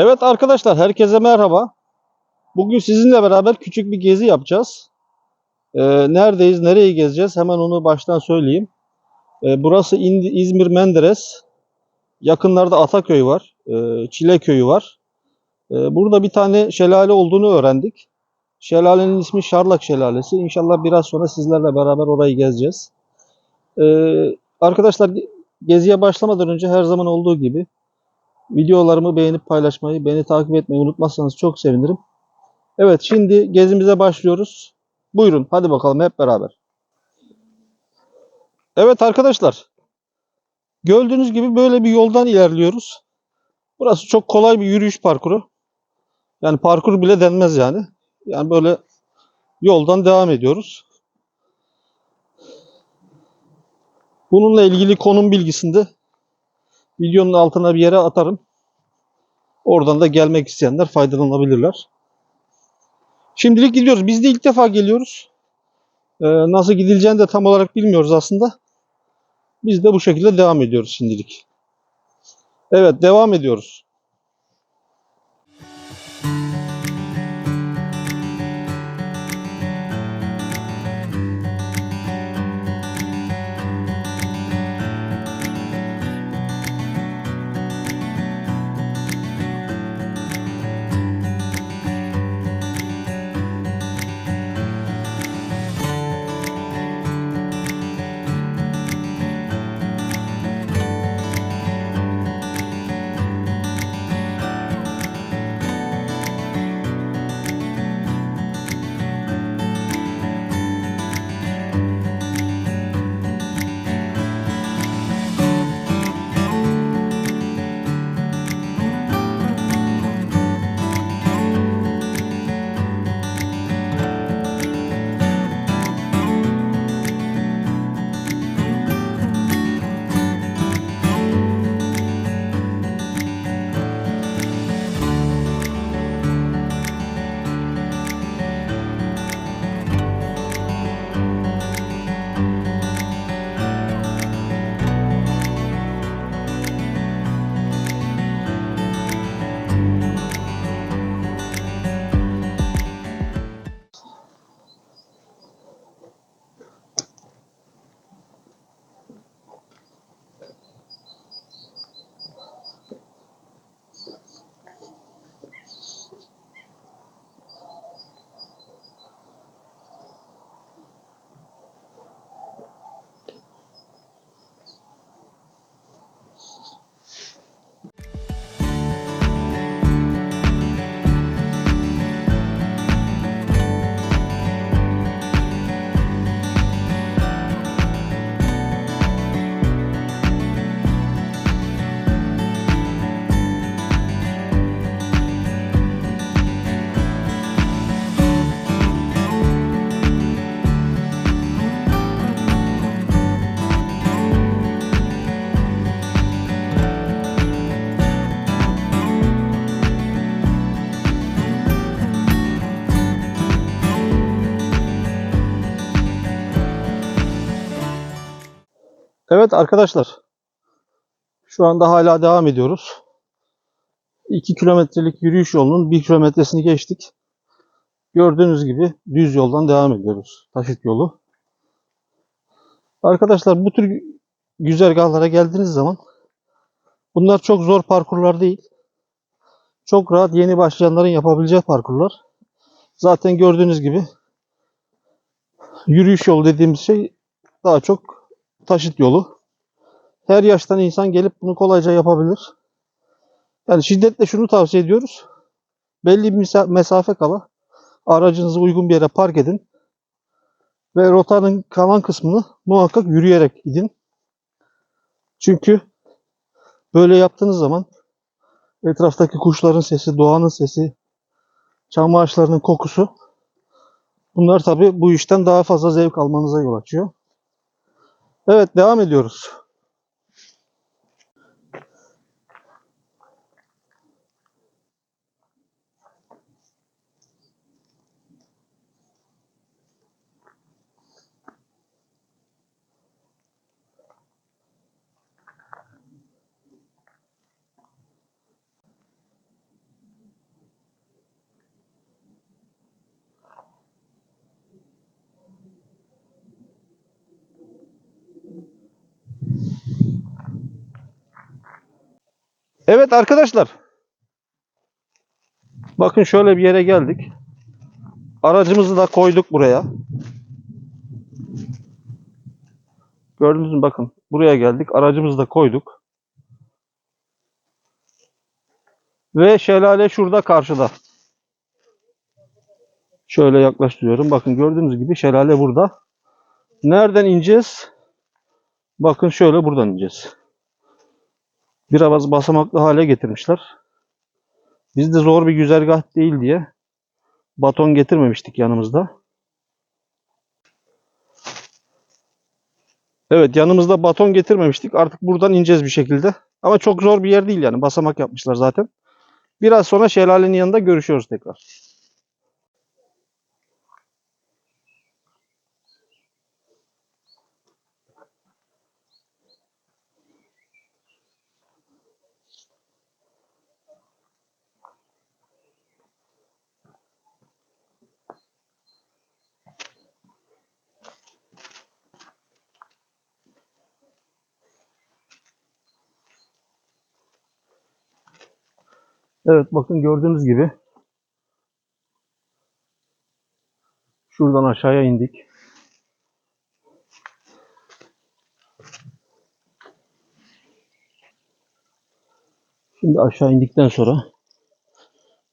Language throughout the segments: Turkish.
Evet arkadaşlar herkese merhaba. Bugün sizinle beraber küçük bir gezi yapacağız. Ee, neredeyiz, nereyi gezeceğiz hemen onu baştan söyleyeyim. Ee, burası İzmir Menderes. Yakınlarda Ataköy var, e, Çileköy'ü var. Ee, burada bir tane şelale olduğunu öğrendik. Şelalenin ismi Şarlak Şelalesi. İnşallah biraz sonra sizlerle beraber orayı gezeceğiz. Ee, arkadaşlar geziye başlamadan önce her zaman olduğu gibi Videolarımı beğenip paylaşmayı, beni takip etmeyi unutmazsanız çok sevinirim. Evet, şimdi gezimize başlıyoruz. Buyurun, hadi bakalım hep beraber. Evet arkadaşlar, gördüğünüz gibi böyle bir yoldan ilerliyoruz. Burası çok kolay bir yürüyüş parkuru. Yani parkur bile denmez yani. Yani böyle yoldan devam ediyoruz. Bununla ilgili konum bilgisini de videonun altına bir yere atarım. Oradan da gelmek isteyenler faydalanabilirler. Şimdilik gidiyoruz. Biz de ilk defa geliyoruz. Ee, nasıl gidileceğini de tam olarak bilmiyoruz aslında. Biz de bu şekilde devam ediyoruz şimdilik. Evet devam ediyoruz. Evet arkadaşlar. Şu anda hala devam ediyoruz. 2 kilometrelik yürüyüş yolunun 1 kilometresini geçtik. Gördüğünüz gibi düz yoldan devam ediyoruz. Taşıt yolu. Arkadaşlar bu tür güzergahlara geldiğiniz zaman bunlar çok zor parkurlar değil. Çok rahat yeni başlayanların yapabileceği parkurlar. Zaten gördüğünüz gibi yürüyüş yolu dediğimiz şey daha çok taşıt yolu. Her yaştan insan gelip bunu kolayca yapabilir. Yani şiddetle şunu tavsiye ediyoruz. Belli bir mesa- mesafe kala aracınızı uygun bir yere park edin. Ve rotanın kalan kısmını muhakkak yürüyerek gidin. Çünkü böyle yaptığınız zaman etraftaki kuşların sesi, doğanın sesi, çam ağaçlarının kokusu bunlar tabi bu işten daha fazla zevk almanıza yol açıyor. Evet devam ediyoruz. Evet arkadaşlar. Bakın şöyle bir yere geldik. Aracımızı da koyduk buraya. Gördünüz mü bakın. Buraya geldik. Aracımızı da koyduk. Ve şelale şurada karşıda. Şöyle yaklaştırıyorum. Bakın gördüğünüz gibi şelale burada. Nereden ineceğiz? Bakın şöyle buradan ineceğiz. Biraz basamaklı hale getirmişler. Biz de zor bir güzergah değil diye baton getirmemiştik yanımızda. Evet yanımızda baton getirmemiştik. Artık buradan ineceğiz bir şekilde. Ama çok zor bir yer değil yani. Basamak yapmışlar zaten. Biraz sonra şelalenin yanında görüşüyoruz tekrar. Evet bakın gördüğünüz gibi şuradan aşağıya indik. Şimdi aşağı indikten sonra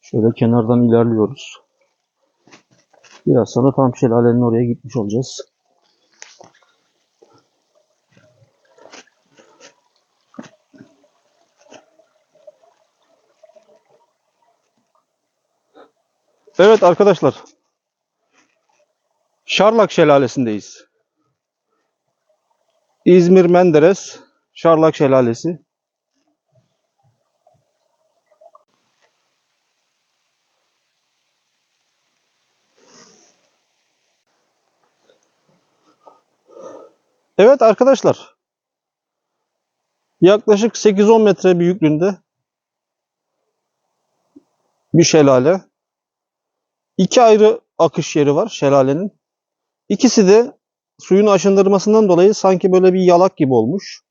şöyle kenardan ilerliyoruz. Biraz sonra tam şelalenin oraya gitmiş olacağız. Evet arkadaşlar. Şarlak Şelalesi'ndeyiz. İzmir Menderes Şarlak Şelalesi. Evet arkadaşlar. Yaklaşık 8-10 metre büyüklüğünde bir şelale. İki ayrı akış yeri var şelalenin. İkisi de suyun aşındırmasından dolayı sanki böyle bir yalak gibi olmuş.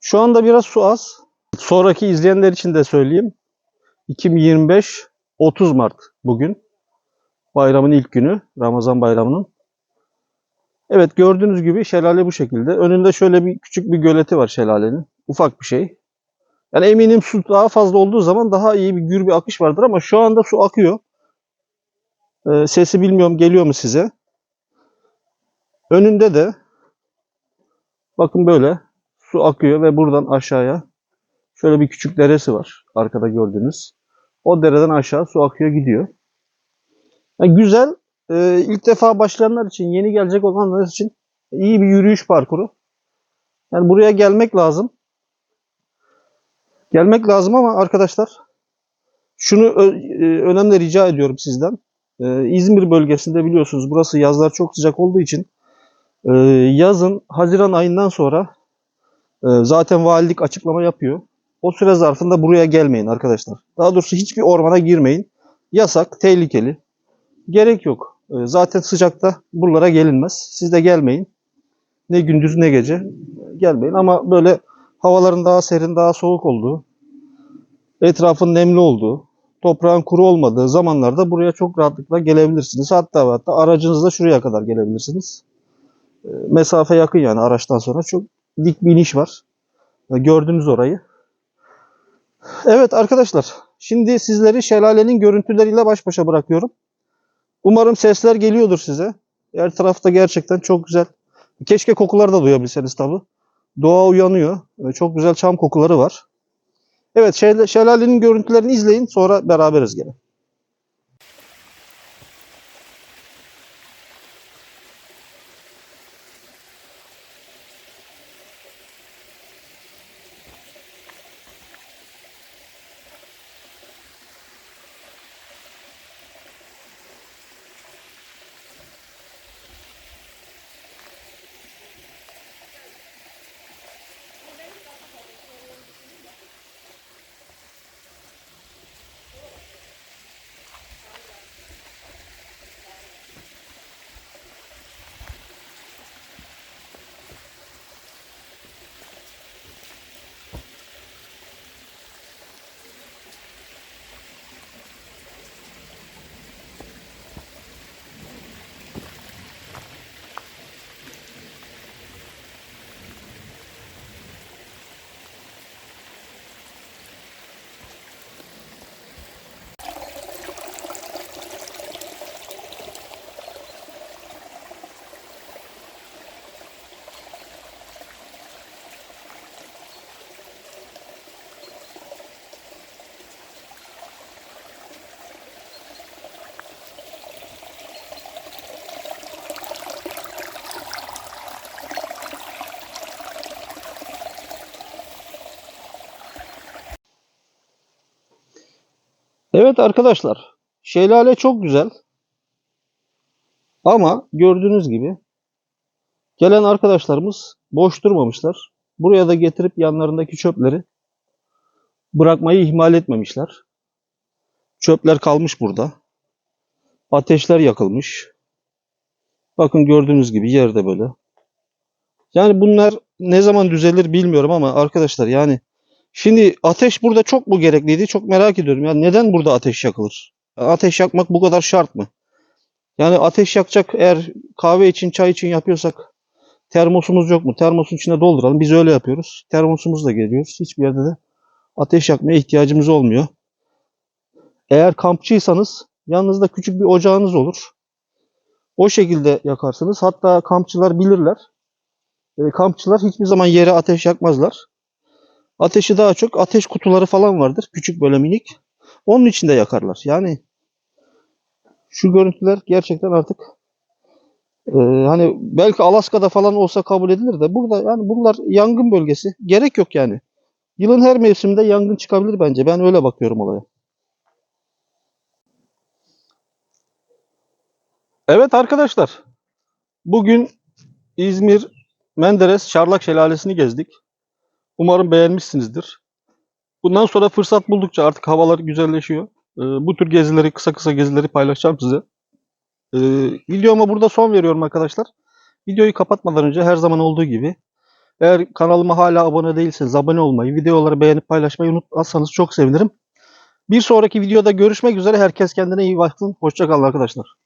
Şu anda biraz su az. Sonraki izleyenler için de söyleyeyim. 2025 30 Mart bugün. Bayramın ilk günü. Ramazan bayramının. Evet gördüğünüz gibi şelale bu şekilde. Önünde şöyle bir küçük bir göleti var şelalenin. Ufak bir şey. Yani eminim su daha fazla olduğu zaman daha iyi bir gür bir akış vardır ama şu anda su akıyor. Ee, sesi bilmiyorum geliyor mu size? Önünde de bakın böyle su akıyor ve buradan aşağıya şöyle bir küçük deresi var arkada gördüğünüz. O dereden aşağı su akıyor gidiyor. Yani güzel. Ee, ilk defa başlayanlar için, yeni gelecek olanlar için iyi bir yürüyüş parkuru. Yani buraya gelmek lazım. Gelmek lazım ama arkadaşlar şunu e, önemli rica ediyorum sizden. Ee, İzmir bölgesinde biliyorsunuz burası yazlar çok sıcak olduğu için e, yazın Haziran ayından sonra e, zaten valilik açıklama yapıyor. O süre zarfında buraya gelmeyin arkadaşlar. Daha doğrusu hiçbir ormana girmeyin. Yasak, tehlikeli. Gerek yok. E, zaten sıcakta buralara gelinmez. Siz de gelmeyin. Ne gündüz ne gece gelmeyin ama böyle havaların daha serin, daha soğuk olduğu, etrafın nemli olduğu, toprağın kuru olmadığı zamanlarda buraya çok rahatlıkla gelebilirsiniz. Hatta hatta aracınızla şuraya kadar gelebilirsiniz. E, Mesafe yakın yani araçtan sonra çok dik bir iniş var. Gördünüz orayı. Evet arkadaşlar, şimdi sizleri şelalenin görüntüleriyle baş başa bırakıyorum. Umarım sesler geliyordur size. Her tarafta gerçekten çok güzel. Keşke kokuları da duyabilseniz tabi. Doğa uyanıyor. E, Çok güzel çam kokuları var. Evet, şel- şelalenin görüntülerini izleyin. Sonra beraberiz gene. Evet arkadaşlar, şelale çok güzel. Ama gördüğünüz gibi gelen arkadaşlarımız boş durmamışlar. Buraya da getirip yanlarındaki çöpleri bırakmayı ihmal etmemişler. Çöpler kalmış burada. Ateşler yakılmış. Bakın gördüğünüz gibi yerde böyle. Yani bunlar ne zaman düzelir bilmiyorum ama arkadaşlar yani şimdi ateş burada çok mu gerekliydi? Çok merak ediyorum. Yani neden burada ateş yakılır? Ateş yakmak bu kadar şart mı? Yani ateş yakacak eğer kahve için, çay için yapıyorsak termosumuz yok mu? Termosun içine dolduralım. Biz öyle yapıyoruz. Termosumuzla geliyoruz. Hiçbir yerde de ateş yakmaya ihtiyacımız olmuyor. Eğer kampçıysanız yanınızda küçük bir ocağınız olur. O şekilde yakarsınız. Hatta kampçılar bilirler. E, kampçılar hiçbir zaman yere ateş yakmazlar. Ateşi daha çok ateş kutuları falan vardır. Küçük böyle minik. Onun içinde yakarlar. Yani şu görüntüler gerçekten artık e, hani belki Alaska'da falan olsa kabul edilir de burada yani bunlar yangın bölgesi. Gerek yok yani. Yılın her mevsiminde yangın çıkabilir bence. Ben öyle bakıyorum olaya. Evet arkadaşlar. Bugün İzmir Menderes Çarlak Şelalesi'ni gezdik. Umarım beğenmişsinizdir. Bundan sonra fırsat buldukça artık havalar güzelleşiyor. Ee, bu tür gezileri, kısa kısa gezileri paylaşacağım size. Ee, videoma burada son veriyorum arkadaşlar. Videoyu kapatmadan önce her zaman olduğu gibi eğer kanalıma hala abone değilseniz abone olmayı, videoları beğenip paylaşmayı unutmazsanız çok sevinirim. Bir sonraki videoda görüşmek üzere. Herkes kendine iyi baksın. Hoşçakalın arkadaşlar.